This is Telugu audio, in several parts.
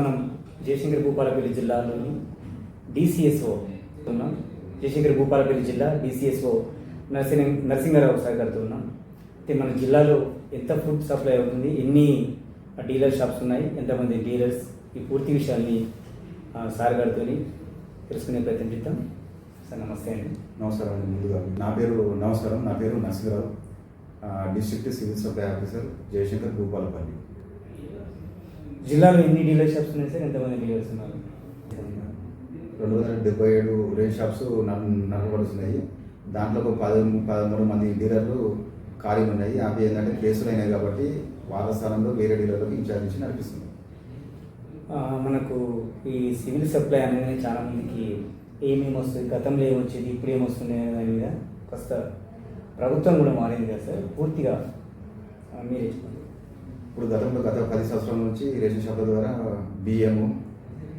మనం జయశంకర్ భూపాలపల్లి జిల్లాలోని డిసిఎస్ఓ ఉన్నాం. జయశంకర్ భూపాలపల్లి జిల్లా డిసిఎస్ఓ నరసింహ నరసింహారావు సార్ ఉన్నాం. అయితే మన జిల్లాలో ఎంత ఫుడ్ సప్లై అవుతుంది ఎన్ని డీలర్ షాప్స్ ఉన్నాయి ఎంతమంది డీలర్స్ ఈ పూర్తి విషయాన్ని సార్ గారితో తెలుసుకునే ప్రయత్నం చేద్దాం. సార్ నమస్తే అండి. నమస్కారం అండి ముందుగా నా పేరు నమస్కారం నా పేరు Narasimharao district civil supply officer Jayashankar Bhupalpally. జిల్లాలో ఎన్ని డీలర్ షాప్స్ ఉన్నాయి సార్? ఎంతమంది డీలర్స్ ఉన్నారు? రెండు వందల డెబ్బై ఏడు రేట్ షాప్స్ నడ- నడపబడుతున్నాయి దాంట్లో ఒక పది పదమూడు మంది డీలర్లు ఖాళీ ఉన్నాయి అవి ఏంటంటే కేసులు అయినాయి కాబట్టి వాళ్ళ స్థానంలో వేరే డీలర్లకు ఇన్ఛార్జ్ ఇచ్చి నడిపిస్తుంది మనకు ఈ సివిల్ సప్లై అనేది చాలా మందికి ఏమేమి వస్తుంది గతంలో ఏమొచ్చేది ఇప్పుడు ఏమొస్తుంది అనే దాని మీద కాస్త ప్రభుత్వం కూడా మారింది కదా సార్? పూర్తిగా మీరే ఇప్పుడు గతంలో గత పది సంవత్సరాల నుంచి రేషన్ షాపుల ద్వారా బియ్యము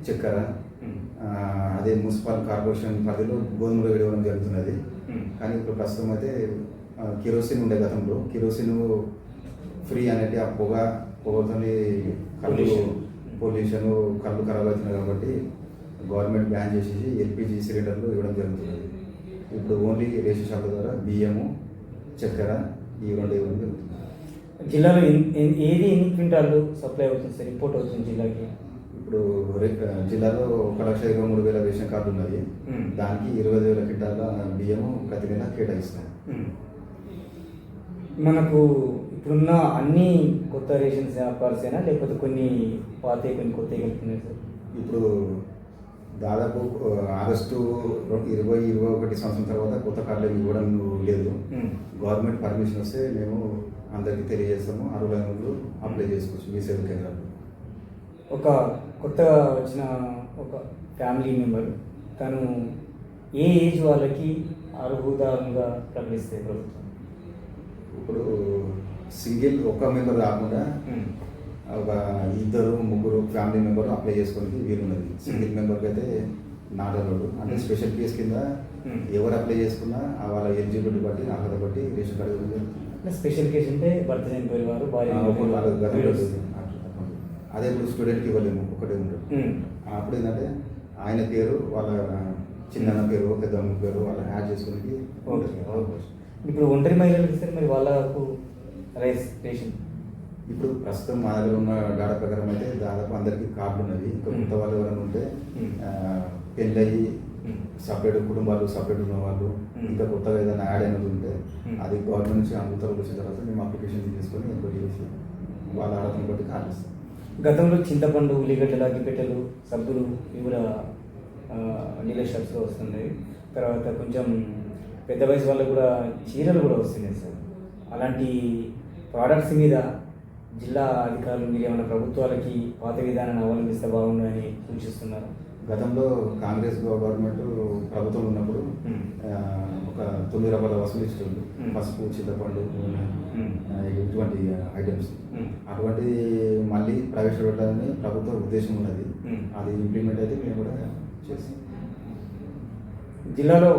చక్కెర అదే మున్సిపల్ కార్పొరేషన్ పరిధిలో గోధుమలు వేయడం జరుగుతున్నది. కానీ ఇప్పుడు ప్రస్తుతం అయితే కిరోసిన్ ఉండే గతంలో. కిరోసిన్ ఫ్రీ అనేది ఆ పొగ పొగతో కళ్ళు. పొల్యూషన్ కళ్ళు ఖరాబ్ అవుతున్నాయి కాబట్టి గవర్నమెంట్ బ్యాన్ చేసేసి ఎల్పిజి సిలిండర్లు ఇవ్వడం జరుగుతుంది ఇప్పుడు ఓన్లీ రేషన్ షాపుల ద్వారా బియ్యము చక్కెర ఈ రెండు ఇవ్వడం జరుగుతుంది. జిల్లాలో ఏది ఎన్ని క్వింటాలు సప్లై అవుతుంది సార్? ఇంపోర్ట్ అవుతుంది జిల్లాకి? ఇప్పుడు జిల్లాలో ఒక లక్ష ఇరవై మూడు వేల రేషన్ కార్డు ఉన్నది. దానికి ఇరవై వేల క్వింటాల బియ్యము ప్రతి నెల కేటాయిస్తాం. మనకు ఇప్పుడున్న అన్ని కొత్త రేషన్ వ్యాపారసేనా? లేకపోతే కొన్ని పాత కొన్ని కొత్త సార్? ఇప్పుడు దాదాపు ఆగస్టు ఇరవై ఇరవై ఒకటి సంవత్సరం తర్వాత కొత్త కార్డులు ఇవ్వడం లేదు. గవర్నమెంట్ పర్మిషన్ వస్తే మేము అందరికీ తెలియజేస్తాము అర్హులైన వాళ్ళు అప్లై చేసుకోవచ్చు మీ సేవ కేంద్రాలు ఒక కొత్తగా వచ్చిన ఒక ఫ్యామిలీ మెంబర్ తను ఏ ఏజ్ వాళ్ళకి అర్హుదారులుగా ప్రకటిస్తే ప్రభుత్వం ఇప్పుడు సింగిల్ ఒక్క మెంబర్ కాకుండా. ఒక ఇద్దరు ముగ్గురు ఫ్యామిలీ మెంబర్ అప్లై చేసుకోవడానికి వీలున్నది సింగిల్ మెంబర్కి అయితే నాట్ అలౌడ్ అంటే స్పెషల్ కేస్ కింద. ఎవరు అప్లై చేసుకున్నా ఆ వాళ్ళ ఎలిజిబిలిటీ బట్టి అర్హత బట్టి రేషన్ కార్డు జరుగుతుంది. స్పెషల్ కేసు అంటే భర్త చనిపోయిన వారు. అదే ఇప్పుడు స్టూడెంట్కి ఇవ్వలేము ఒకటే ఉమ్. అప్పుడు ఏంటంటే ఆయన పేరు వాళ్ళ చిన్న పేరు పెద్దమ్మ పేరు వాళ్ళ యాడ్ చేసుకోవడానికి. ఇప్పుడు ఒంటరి మహిళలకు ఇస్తే మరి వాళ్ళకు రైస్ రేషన్ ఇప్పుడు ప్రస్తుతం మా దగ్గర ఉన్న డాటా ప్రకారం అయితే దాదాపు అందరికీ కార్డులు ఉన్నవి ఇంకా. కొత్త వాళ్ళు ఎవరైనా ఉంటే పెళ్ళయి. సపరేట్ కుటుంబాలు సపరేట్ ఉన్న వాళ్ళు. ఇంకా కొత్తగా ఏదైనా యాడ్ అయినది ఉంటే. అది గవర్నమెంట్ నుంచి అనుమతులు వచ్చిన తర్వాత మేము అప్లికేషన్ తీసుకొని ఎంక్వైరీ చేసి వాళ్ళ ఆడతను బట్టి కార్డు ఇస్తాం గతంలో చింతపండు ఉల్లిగడ్డలు అగ్గిపెట్టెలు సబ్బులు ఇవి కూడా డీలర్ షాప్స్లో వస్తున్నాయి తర్వాత కొంచెం పెద్ద వయసు వాళ్ళకు కూడా చీరలు కూడా వస్తున్నాయి సార్ అలాంటి ప్రోడక్ట్స్ మీద జిల్లా అధికారులు మీరు ఏమైనా ప్రభుత్వాలకి పాత విధానాన్ని అవలంబిస్తే బాగుండని సూచిస్తున్నారు. గతంలో కాంగ్రెస్ గవర్నమెంట్ ప్రభుత్వం ఉన్నప్పుడు ఒక తొమ్మిది రకాల వసూలు ఇచ్చేవాళ్ళు Hmm. పసుపు చింతపండు ఇటువంటి ఐటమ్స్. అటువంటి మళ్ళీ ప్రవేశపెట్టాలని ప్రభుత్వ ఉద్దేశం ఉన్నది. అది ఇంప్లిమెంట్ అయితే మేము కూడా చేస్తాం. జిల్లాలో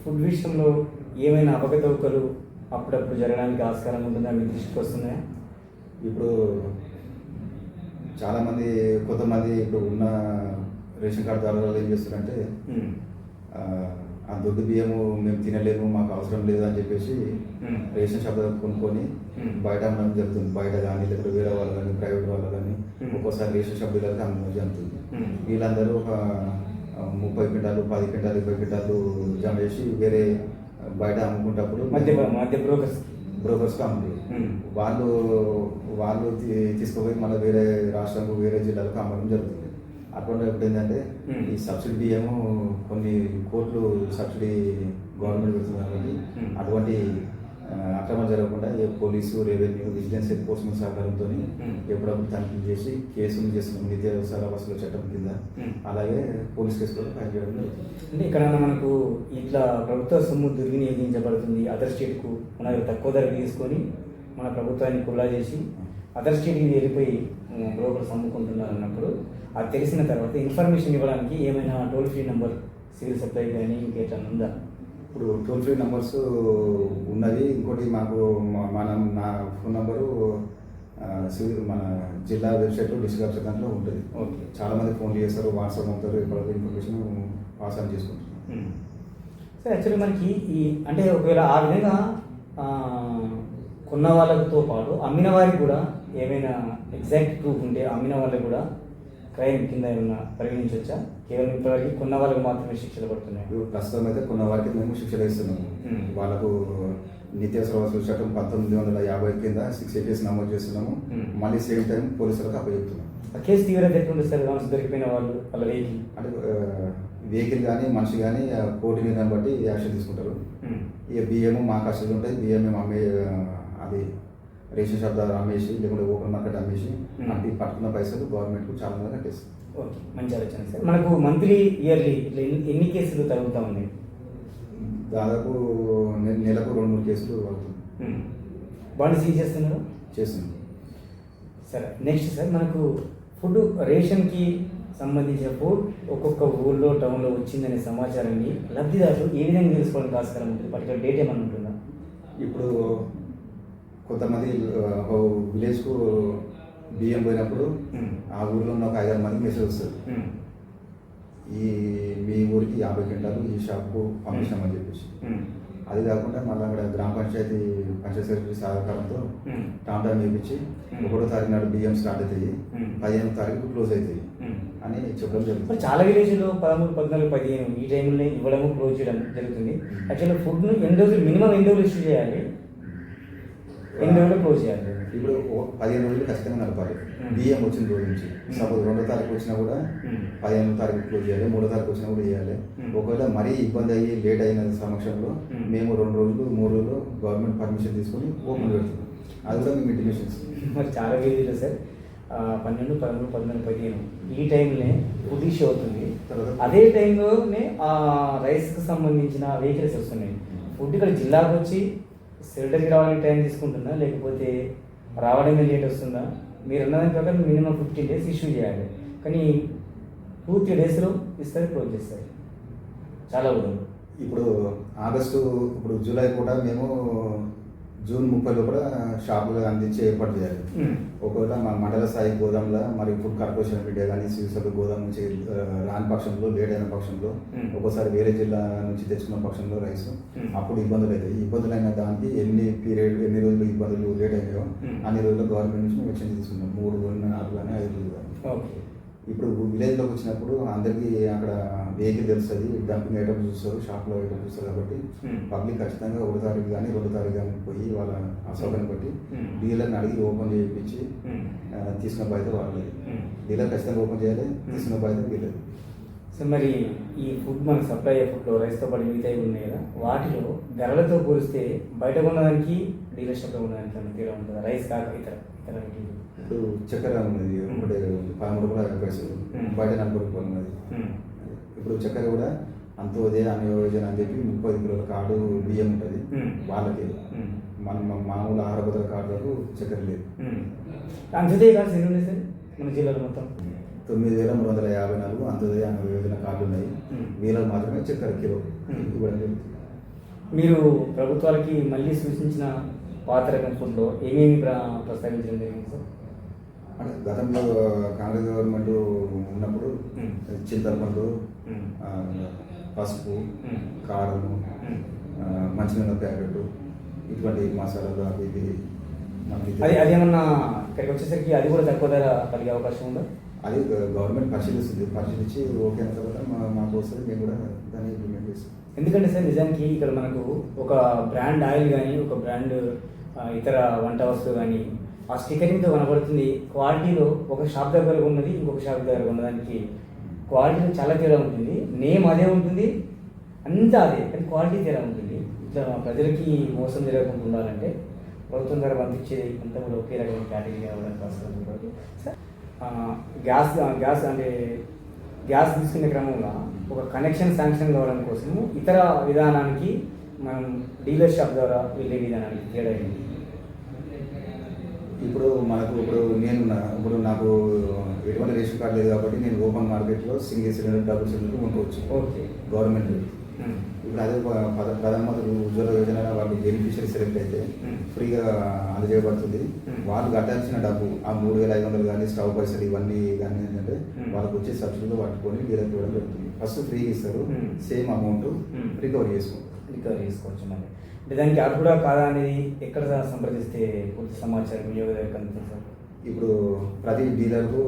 ఫుడ్ విషయంలో ఏమైనా అవకతవకలు అప్పుడప్పుడు జరగడానికి ఆస్కారం ఉంటుందా మీ దృష్టికి వస్తున్నాయా? ఇప్పుడు చాలామంది కొంతమంది ఇప్పుడు ఉన్న రేషన్ కార్డు దారులు ఏం చేస్తారంటే. ఆ, దొడ్డు బియ్యము మేము తినలేము మాకు అవసరం లేదు అని చెప్పేసి. రేషన్ షాప్ దగ్గర కొనుక్కొని. బయట అమ్మడం జరుగుతుంది బయట కానీ లేకపోతే వేరే వాళ్ళు కానీ ప్రైవేట్ వాళ్ళు కానీ. ఒక్కోసారి రేషన్ షాప్ దగ్గర అమ్మడం జరుగుతుంది. వీళ్ళందరూ ఒక ముప్పై క్వింటాలు పది క్వింటాలు ఇరవై క్వింటాలు జమ చేసి వేరే బయట అమ్ముకుంటప్పుడు మధ్య మధ్య బ్రోకర్స్ అమ్ముతారు Hmm. వాళ్ళు వాళ్ళు తీసుకుపోయి మళ్ళీ వేరే రాష్ట్రంకు వేరే జిల్లాలకు అమ్మడం జరుగుతుంది అటువంటి ఇప్పుడు ఏంటంటే. ఈ సబ్సిడీ బియ్యము కొన్ని కోట్లు సబ్సిడీ గవర్నమెంట్ పెడుతుంది కాబట్టి. అటువంటి అక్రమం జరగకుండా ఏ పోలీసు రెవెన్యూ విజిలెన్స్ ఎన్ఫోర్స్మెంట్ సహకారంతో. ఎప్పుడప్పుడు తనిఖీ చేసి కేసులు చేస్తున్నాం నిత్యావసర వసూలు చట్టం కింద. అలాగే పోలీస్ కేసు కూడా ఫైల్ చేయడం జరుగుతుంది అంటే ఇక్కడ మనకు ఇట్లా ప్రభుత్వ సొమ్ము దుర్వినియోగించబడుతుంది అదర్ స్టేట్కు మన తక్కువ ధరకు తీసుకొని మన ప్రభుత్వాన్ని కుల్లా చేసి అదర్ స్టేట్కి వెళ్ళిపోయి బ్రోకర్స్ అమ్ముకుంటున్నారు అన్నప్పుడు అది తెలిసిన తర్వాత ఇన్ఫర్మేషన్ ఇవ్వడానికి ఏమైనా toll free number civil supply కానీ ఇంకేటన్నా ఉందా ఇప్పుడు టోల్ ఫ్రీ నెంబర్స్ ఉన్నది. ఇంకోటి మాకు మనం నా ఫోన్ నంబరు మన జిల్లా వెబ్సైట్లో డిస్ట్రిక్ట్ వెబ్సైట్ దాంట్లో ఉంటుంది. ఓకే. చాలా మంది ఫోన్లు చేస్తారు వాట్సాప్ అవుతారు ఎప్పటికీ ఇన్ఫర్మేషన్ పాస్ ఆన్ చేసుకుంటారు. సో యాక్చువల్లీ మనకి ఈ అంటే ఒకవేళ ఆ విధంగా కొన్న వాళ్ళతో పాటు అమ్మిన వారికి కూడా ఏమైనా ఎగ్జాక్ట్ ప్రూఫ్ ఉంటే అమ్మిన వాళ్ళకి కూడా క్రైమ్ కింద ఏమైనా పరిగణించవచ్చా? కేవలం ఇప్పటివరకు కొన్న వాళ్ళకి మాత్రమే శిక్షలు పడుతున్నాయి. ఇప్పుడు ప్రస్తుతం అయితే కొన్న వారికి మేము శిక్షలు ఇస్తున్నాము. వాళ్ళకు నిత్యావసర వస్తువుల చట్టం పంతొమ్మిది వందల యాభై కింద సిక్స్ కేసు నమోదు చేస్తున్నాము. మళ్ళీ సేమ్ టైం పోలీసులకు అప్పచెప్తున్నాము. ఆ కేసు తీవ్రత ఎట్లుంటుంది సార్? వన్స్ దొరికిపోయిన వాళ్ళు వాళ్ళ వెహికల్? అంటే వెహికల్ కానీ మనిషి కానీ కోర్టు నిర్ణయం బట్టి యాక్షన్ తీసుకుంటారు. ఇక బియ్యము మా కష్టాలు ఉంటాయి. బియ్యం మేము అమ్మే అది రేషన్ షాప్ ద్వారా అమ్మేసి లేకుంటే ఓపెన్ మార్కెట్ అమ్మేసి మ్మ్. అంటే పట్టుకున్న పైసలు గవర్నమెంట్కు చాలా మంది ఓకే మంచి ఆలోచన సార్. మనకు మంత్లీ ఇయర్లీ ఇట్లా ఎన్ని- ఎన్ని కేసులు తగ్గుతూ ఉన్నాయి దాదాపు నెలకు రెండు మూడు కేసులు అవుతుంది. బాండ్ సీజ్ చేస్తున్నారు? చేస్తున్నాం సరే నెక్స్ట్ సార్ మనకు ఫుడ్ రేషన్కి సంబంధించిన ఫుడ్ ఒక్కొక్క ఊళ్ళో టౌన్లో వచ్చిందనే సమాచారాన్ని లబ్ధిదారులు ఏ విధంగా తెలుసుకోవడానికి ఆస్కారం ఉంటుంది? పర్టికులర్ డేట్ ఏమైనా ఉంటుందా? ఇప్పుడు కొంతమంది విలేజ్కు బియ్యం పోయినప్పుడు. ఆ ఊర్లో ఉన్న ఒక ఐదారు మందికి మెసేజ్ వస్తుంది. ఈ మీ ఊరికి యాభై క్వింటాలు ఈ షాప్కు పంపించామని చెప్పేసి. అది కాకుండా మళ్ళీ అక్కడ గ్రామ పంచాయతీ పంచాయతీ సెక్రటరీ సహకారంతో. టామ్ టామ్ చేయించి. ఒకటో తారీఖు నాడు బియ్యం స్టార్ట్ అవుతాయి. పదిహేను తారీఖు క్లోజ్ అవుతాయి. అని చెప్పడం జరుగుతుంది చాలా విలేజ్లో పదమూడు పద్నాలుగు పదిహేను ఈ టైంలో ఇవ్వడము క్లోజ్ చేయడం జరుగుతుంది యాక్చువల్గా ఫుడ్ను ఎన్ని రోజులు మినిమం ఎన్ని రోజులు ఇష్యూ చేయాలి ఎన్ని రోజులు క్లోజ్ చేయాలి. ఇప్పుడు పదిహేను రోజులు ఖచ్చితంగా నడపాలి. బియ్యం వచ్చిన రోజు నుంచి. సపోజ్ రెండో తారీఖు వచ్చినా కూడా మ్మ్. పదిహేను తారీఖు క్లోజ్ చేయాలి మూడో తారీఖు వచ్చినా కూడా చేయాలి. ఒకవేళ మరీ ఇబ్బంది అయ్యి లేట్ అయిన సమక్షంలో మ్మ్. రెండు రోజులు మూడు రోజులు గవర్నమెంట్ పర్మిషన్ తీసుకొని ఓపెన్ పెడుతున్నాం అది కూడా మేము ఇంటిమేషన్ ఇస్తాం మరి చాలా విలేజ్లో సార్. పన్నెండు పదమూడు పద్నాలుగు పదిహేను. ఈ టైంలోనే ఇష్యూ అవుతుంది. తర్వాత- అదే టైంలోనే ఆ రైస్కి సంబంధించిన వెహికల్స్ వస్తున్నాయి. ఫుడ్ ఇక్కడ జిల్లాకు వచ్చి షెల్టర్కి రావడానికి టైం తీసుకుంటుందా లేకపోతే రావడానికి లేట్ వస్తుందా? మీరు అన్నదాని ప్రకారం మినిమం ఫిఫ్టీన్ డేస్ ఇష్యూ చేయాలి. కానీ టూ త్రీ డేస్లో ఇస్తారు క్లోజ్ చేస్తారు. చాలా ఊరు ఇప్పుడు ఆగస్టు ఇప్పుడు జూలై కూడా మేము జూన్ ముప్పై లోపల షాపులు అందించే ఏర్పాటు చేయాలి ఒకవేళ మా మండల స్థాయి గోదాంలో మరియు ఫుడ్ కార్పొరేషన్ ఇండియా కానీ సివిల్ సభ్యుల గోదాం నుంచి రాని పక్షంలో లేట్ అయిన పక్షంలో. ఒక్కోసారి వేరే జిల్లా నుంచి తెచ్చుకున్న పక్షంలో రైస్. అప్పుడు ఇబ్బందులు అవుతాయి ఇబ్బందులు అయిన దానికి ఎన్ని పీరియడ్ ఎన్ని రోజులు ఇబ్బందులు లేట్ అయినాయో. అన్ని రోజులు గవర్నమెంట్ నుంచి మేము ఎక్స్చేంజ్ తీసుకున్నాం. మూడు రోజులు నాలుగు కానీ ఐదు రోజులు. కానీ ఇప్పుడు విలేజ్లోకి వచ్చినప్పుడు అందరికీ అక్కడ వెహికల్ తెలుస్తుంది డంపింగ్ ఐటమ్ చూస్తారు షాప్లో ఐటమ్ చూస్తారు కాబట్టి Hmm. పబ్లిక్ ఖచ్చితంగా ఒకటో తారీఖు కానీ రెండో తారీఖు కానీ పోయి వాళ్ళ అసౌకర్యం బట్టి Hmm. డీలర్ని అడిగి ఓపెన్ చేయించి. ఆ, తీసుకున్న బాధ్యత వాళ్ళది మ్మ్. డీలర్ ఖచ్చితంగా ఓపెన్ చేయాలి తీసుకున్న బాధ్యత వీళ్ళది సో మరి ఈ ఫుడ్ మనకు సప్లై అయ్యే ఫుడ్లో రైస్తో పాటు మిగతాయి ఉన్నాయి కదా? వాటిలో ధరలతో పోలిస్తే బయట కొన్నదానికి డీలర్ షాప్లో ఉన్నదానికి తేడా ఉంటుందా? రైస్ కాక ఇతర ఇతర? ఇప్పుడు చక్కెర ఉన్నది ఒకటి పదమూడు యాభై పైసలు. బయట నలభై రూపాయలు ఉన్నది. ఇప్పుడు చక్కెర కూడా అంత్యోదయ అన్యోజన అని చెప్పి ముప్పై కిలోల కార్డు బియ్యం ఉంటుంది. వాళ్ళకి. మన మామూలు ఆహార భద్రత కార్డులకు చక్కెర లేదు. ఉన్నాయి సార్? మన జిల్లాలో మొత్తం. తొమ్మిది వేల మూడు వందల యాభై నాలుగు అంత్యోదయ అన్న యోజన కార్డులు ఉన్నాయి. వీళ్ళకి మాత్రమే చక్కెర కిలో. ఇవ్వడం జరుగుతుంది మీరు ప్రభుత్వాలకి మళ్ళీ సూచించిన పాత రకం ఫుడ్లో ఏమేమి ప్ర ప్రస్తావించడం జరిగింది సార్ అంటే గతంలో కాంగ్రెస్ గవర్నమెంట్ ఉన్నప్పుడు. చింతపండు. ఆ, పసుపు. కారము మంచినీళ్ళ ప్యాకెట్ ఇటువంటి మసాలాలు అవి ఇవి మనకి అది అదేమన్నా ఇక్కడికి వచ్చేసరికి అది కూడా తక్కువ ధర కలిగే అవకాశం ఉందా అది గవర్నమెంట్ పరిశీలిస్తుంది. పరిశీలించి ఓకే అయిన తర్వాత మా మాకు వస్తుంది మేము కూడా దాన్ని ఇంప్లిమెంట్ చేస్తాం. ఎందుకంటే సార్ నిజానికి ఇక్కడ మనకు ఒక బ్రాండ్ ఆయిల్ కానీ ఒక బ్రాండ్ ఇతర వంట వస్తువు కానీ ఆ స్టికరింగ్తో కనబడుతుంది. క్వాలిటీలో ఒక షాప్ దగ్గర ఉన్నది ఇంకొక షాప్ దగ్గర ఉన్నదానికి క్వాలిటీలో చాలా తేడా ఉంటుంది. నేమ్ అదే ఉంటుంది. అంతా అదే కానీ క్వాలిటీ తేడా ఉంటుంది. ఇట్లా ప్రజలకి మోసం జరగకుండా ఉండాలంటే ప్రభుత్వం ద్వారా పంపించేది అంతా కూడా ఒకే రకమైన కేటగిరీ అవ్వడానికి వస్తుంది కాబట్టి సార్ గ్యాస్ గ్యాస్ అంటే గ్యాస్ తీసుకునే క్రమంలో ఒక కనెక్షన్ శాంక్షన్ కావడం కోసము ఇతర విధానానికి మనం డీలర్ షాప్ ద్వారా వెళ్ళే విధానానికి తేడా ఏంటి ఇప్పుడు మనకు ఇప్పుడు నేను ఇప్పుడు నాకు ఎటువంటి రేషన్ కార్డు లేదు కాబట్టి నేను ఓపెన్ మార్కెట్లో సింగిల్ సిలిండర్ డబుల్ సిలిండర్ కొనుక్కోవచ్చు ఓకే గవర్నమెంట్. ఇప్పుడు అదే ప్రధానమంత్రి ఉజ్వల యోజన వాళ్ళు బెనిఫిషియరీ సెలెక్ట్ అయితే Hmm. ఫ్రీగా అందజేయబడుతుంది Hmm. వాళ్ళు కట్టాల్సిన డబ్బు ఆ మూడు వేల ఐదు వందలు కానీ స్టవ్ పైసలు ఇవన్నీ కానీ ఏంటంటే Hmm. వాళ్ళకి వాళ్ళకి వచ్చే సబ్సిడీలో పట్టుకొని డీలర్కి ఇవ్వడం జరుగుతుంది ఫస్ట్ ఫ్రీగా ఇస్తారు Hmm. Same amount Hmm. Recover చేసుకో రికవర్ చేసుకోవచ్చు మరి అంటే దానికి అది కూడా కాదా అనేది ఎక్కడ సంప్రదిస్తే పూర్తి సమాచారం వినియోగదారులకు అందుతుంది సార్ ఇప్పుడు ప్రతి డీలర్కు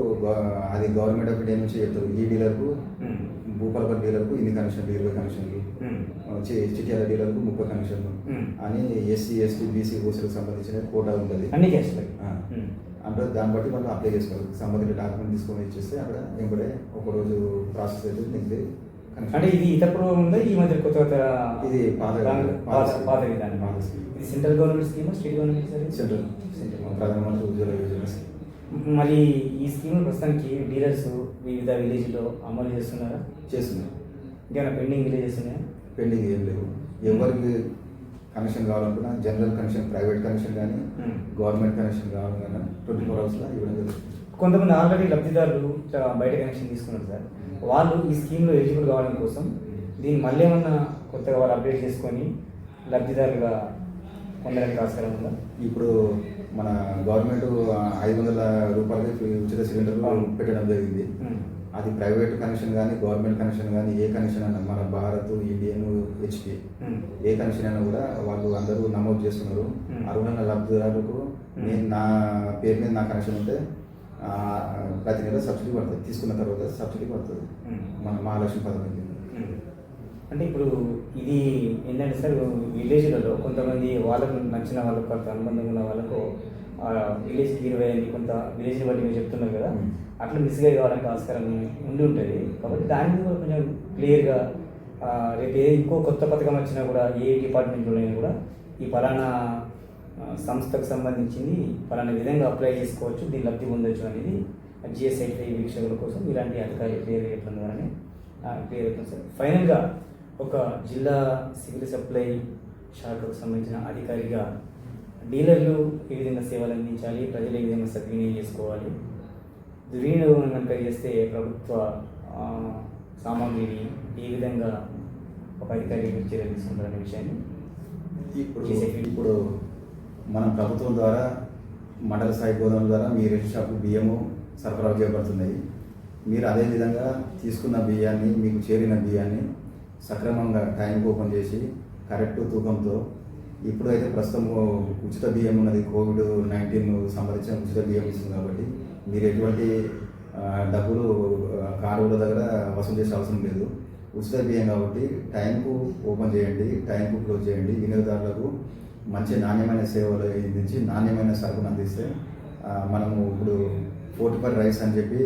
అది గవర్నమెంట్ ఆఫ్ ఇండియా నుంచి చెప్తారు ఈ డీలర్కు. భూపాలపల్లి డీలర్కు ఇన్ని కనెక్షన్లు ఇరవై కనెక్షన్లు చిట్యాల డీలర్కు ముప్పై కనెక్షన్లు. అని ఎస్సీ ఎస్టీ బీసీ ఓసీలకు సంబంధించిన కోటా ఉంటుంది అన్ని ఆ. అంటే దాన్ని బట్టి వాళ్ళు అప్లై చేసుకోవాలి సంబంధిత డాక్యుమెంట్ తీసుకొని ఇచ్చేస్తే అక్కడ ఎంబడే ఒక రోజు ప్రాసెస్ అయితే నెక్స్ట్ అంటే ఇది ఇతప్పుడు ఉందా ఈ మధ్య కొత్త కొత్త ఇది పాత- విధానం. ఇది central government scheme state government? Central central ప్రధానమంత్రి ఉజ్వల యోజన మరి ఈ స్కీమ్ ప్రస్తుతానికి డీలర్స్ వివిధ విలేజ్లో అమలు చేస్తున్నారా? చేస్తున్నాం ఇంకేమైనా పెండింగ్ విలేజెస్ ఉన్నాయా? పెండింగ్ ఏం లేవు. ఎవరికి కనెక్షన్ కావాలనుకున్నా జనరల్ కనెక్షన్ ప్రైవేట్ కనెక్షన్ కానీ Hmm. గవర్నమెంట్ కనెక్షన్ కావాలన్నా ట్వంటీ ఫోర్ అవర్స్లో ఇవ్వడం జరుగుతుంది. కొంతమంది ఆల్రెడీ లబ్ధిదారులు బయట కనెక్షన్ తీసుకున్నారు సార్. వాళ్ళు ఈ స్కీమ్లో ఎలిజిబుల్ కావడం కోసం దీన్ని మళ్ళీ ఏమన్నా కొత్తగా వాళ్ళు అప్డేట్ చేసుకొని లబ్ధిదారులుగా పొందడానికి ఆస్కారం ఉందా? ఇప్పుడు మన గవర్నమెంట్ ఐదు వందల రూపాయలకి ఉచిత సిలిండర్. పెట్టడం జరిగింది. అది ప్రైవేట్ కనెక్షన్ కానీ గవర్నమెంట్ కనెక్షన్ కానీ ఏ కనెక్షన్ అయినా మన భారత్ ఇండియన్ హెచ్పి. ఏ కనెక్షన్ అయినా కూడా వాళ్ళు అందరూ నమోదు చేస్తున్నారు. అర్హులైన లబ్ధిదారులకు. నేను నా పేరు మీద నా కనెక్షన్ ఉంటే ప్రతి నెల సబ్సిడీ పడుతుంది తీసుకున్న తర్వాత సబ్సిడీ పడుతుంది. మన మహాలక్ష్మి పథకం కింద. అంటే ఇప్పుడు ఇది ఏంటంటే సార్ విలేజ్లలో కొంతమంది వాళ్ళకు నచ్చిన వాళ్ళకు కొంత అనుబంధం ఉన్న వాళ్ళకు ఆ విలేజ్కి ఇరవై అని కొంత విలేజ్ని బట్టి మీరు చెప్తున్నారు కదా. అట్లా మిస్గా కావడానికి ఆస్కారం ఉండి ఉంటుంది కాబట్టి దాని మీద కూడా కొంచెం క్లియర్గా రేపు ఏ ఇంకో కొత్త పథకం వచ్చినా కూడా ఏ డిపార్ట్మెంట్లో అయినా కూడా ఈ పలానా ఆ, సంస్థకు సంబంధించింది పలానా విధంగా అప్లై చేసుకోవచ్చు దీని లబ్ధి పొందొచ్చు అనేది జిఎస్ఐ వీక్షకుల కోసం ఇలాంటి అధికారులు క్లియర్ చేయడం ద్వారానే క్లియర్ అవుతుంది సార్ ఫైనల్గా ఒక జిల్లా సివిల్ సప్లై శాఖకు సంబంధించిన అధికారిగా డీలర్లు ఏ విధంగా సేవలు అందించాలి ప్రజలు ఏ విధంగా సద్వినియోగం చేసుకోవాలి? దుర్వినియోగం కనుక చేస్తే ప్రభుత్వ సామాగ్రిని ఏ విధంగా ఒక అధికారి చర్యలు తీసుకుంటారనే విషయాన్ని ఇప్పుడు ఇప్పుడు మన ప్రభుత్వం ద్వారా మండల స్థాయి గోదాముల ద్వారా మీ రేషన్ షాపు బియ్యము సరఫరా చేయబడుతున్నాయి. మీరు అదే విధంగా తీసుకున్న బియ్యాన్ని మీకు చేరిన బియ్యాన్ని సక్రమంగా టైంకి ఓపెన్ చేసి కరెక్ట్ తూకంతో ఇప్పుడైతే ప్రస్తుతం ఉచిత బియ్యం ఉన్నది కోవిడ్ నైన్టీన్ సంబంధించిన ఉచిత బియ్యం ఇస్తుంది కాబట్టి మీరు ఎటువంటి డబ్బులు కారుల కార్డుల దగ్గర వసూలు చేసే అవసరం లేదు. ఉచిత బియ్యం కాబట్టి టైంకు ఓపెన్ చేయండి టైంకు క్లోజ్ చేయండి. వినియోగదారులకు మంచి నాణ్యమైన సేవలు అందించి నాణ్యమైన సరుకును అందిస్తే మనము ఇప్పుడు ఫోర్టిఫైడ్ రైస్ అని చెప్పి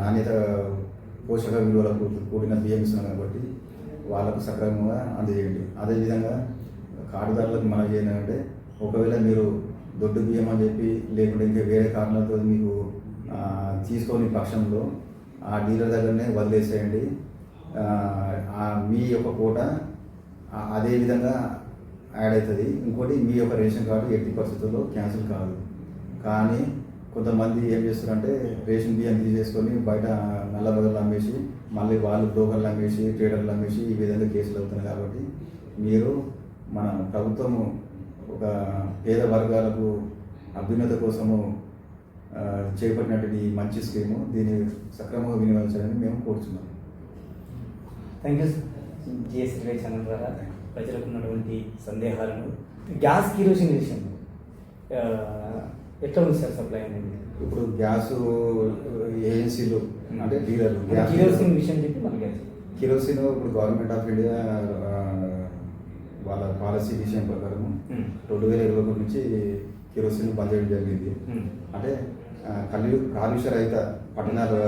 నాణ్యత పోషక విలువలకు కూడిన బియ్యం ఇస్తున్నాం కాబట్టి వాళ్ళకు సక్రమంగా అందజేయండి. అదేవిధంగా కార్డుదారులకు మనం ఏంటంటే ఒకవేళ మీరు దొడ్డు బియ్యం అని చెప్పి లేకుంటే ఇంకా వేరే కారణాలతో మీకు తీసుకోని పక్షంలో ఆ డీలర్ దగ్గరనే వదిలేసేయండి. ఆ, మీ యొక్క కోట అదే విధంగా యాడ్ అవుతుంది. ఇంకోటి మీ యొక్క రేషన్ కార్డు ఎట్టి పరిస్థితుల్లో క్యాన్సిల్ కాదు. కానీ కొంతమంది ఏం చేస్తారంటే రేషన్ బియ్యం తీసేసుకొని బయట నల్ల బదులు అమ్మేసి మళ్ళీ వాళ్ళు బ్రోకర్లు అమ్మేసి ట్రేడర్లు అమ్మేసి ఈ విధంగా కేసులు అవుతున్నాయి కాబట్టి మీరు మన ప్రభుత్వము ఒక పేద వర్గాలకు అభ్యున్నత కోసము చేపట్టినటువంటి మంచి స్కీము దీన్ని సక్రమంగా వినియోగించాలని మేము కోరుతున్నాము thank you GS relay channel ద్వారా ప్రజలకు ఉన్నటువంటి సందేహాలను గ్యాస్ కిరోసిన్ విషయంలో ఎట్లా ఉంది సార్ సప్లై అనేది? ఇప్పుడు గ్యాస్ ఏజెన్సీలు అంటే డీలర్లు గ్యాస్ కిరోసిన్ విషయం చెప్పి మన గ్యాస్. కిరోసిన్ ఇప్పుడు గవర్నమెంట్ ఆఫ్ ఇండియా వాళ్ళ పాలసీ విషయం ప్రకారం. రెండు వేల ఇరవై ఒకటి నుంచి కిరోసిన్ బంద్ చేయడం జరిగింది. అంటే ఆ, కలు కాలుష్య రహిత పట్టణాలు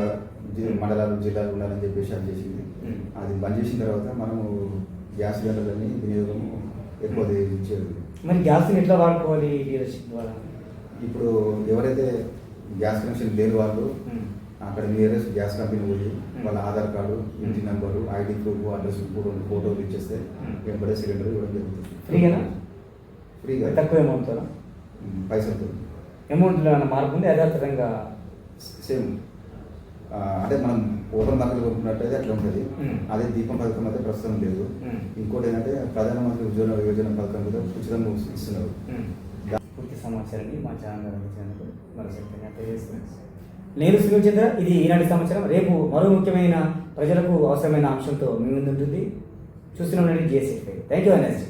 మండలాలు జిల్లాలు ఉండాలని చెప్పేసి అది చేసింది. అది బంద్ చేసిన తర్వాత మనము గ్యాస్ సిలిండర్లని వినియోగం ఎక్కువ మరి గ్యాస్ని ఎట్లా వాడుకోవాలి డీలర్షిప్ ద్వారా? ఇప్పుడు ఎవరైతే గ్యాస్ కనెక్షన్ లేని వాళ్ళు. అక్కడ నియరెస్ట్ గ్యాస్ కంపెనీ పోయి వాళ్ళ ఆధార్ కార్డు ఇంటి number ID proof address photo ఫోటోలు ఇచ్చేస్తే. వెంబడే సిలిండర్ ఇవ్వడం జరుగుతుంది. ఫ్రీగానా ఫ్రీగా. తక్కువ అమౌంట్ పైసలతో అమౌంట్లో మార్పు ఉంది? యథాతథంగా? సేమ్. అంటే మనం ఓపెన్ మార్కెట్ కొనుక్కున్నట్టయితే అట్లా ఉంటుంది. అదే దీపం పథకం అయితే ప్రస్తుతం లేదు. ఇంకోటి ఏంటంటే ప్రధానమంత్రి ఉద్యోగ యోజన పథకం మీద ఉచితంగా ఇస్తున్నారు. సమాచారాన్ని మా ఛానల్ అందించినందుకు మరోసారి తెలియజేస్తున్నాను. నేను సునీల్ చంద్ర ఇది ఈనాటి సమాచారం. రేపు మరో ముఖ్యమైన ప్రజలకు అవసరమైన అంశంతో మీ ముందు ఉంటుంది చూస్తూనే ఉండండి థ్యాంక్ యూ నెక్స్ట్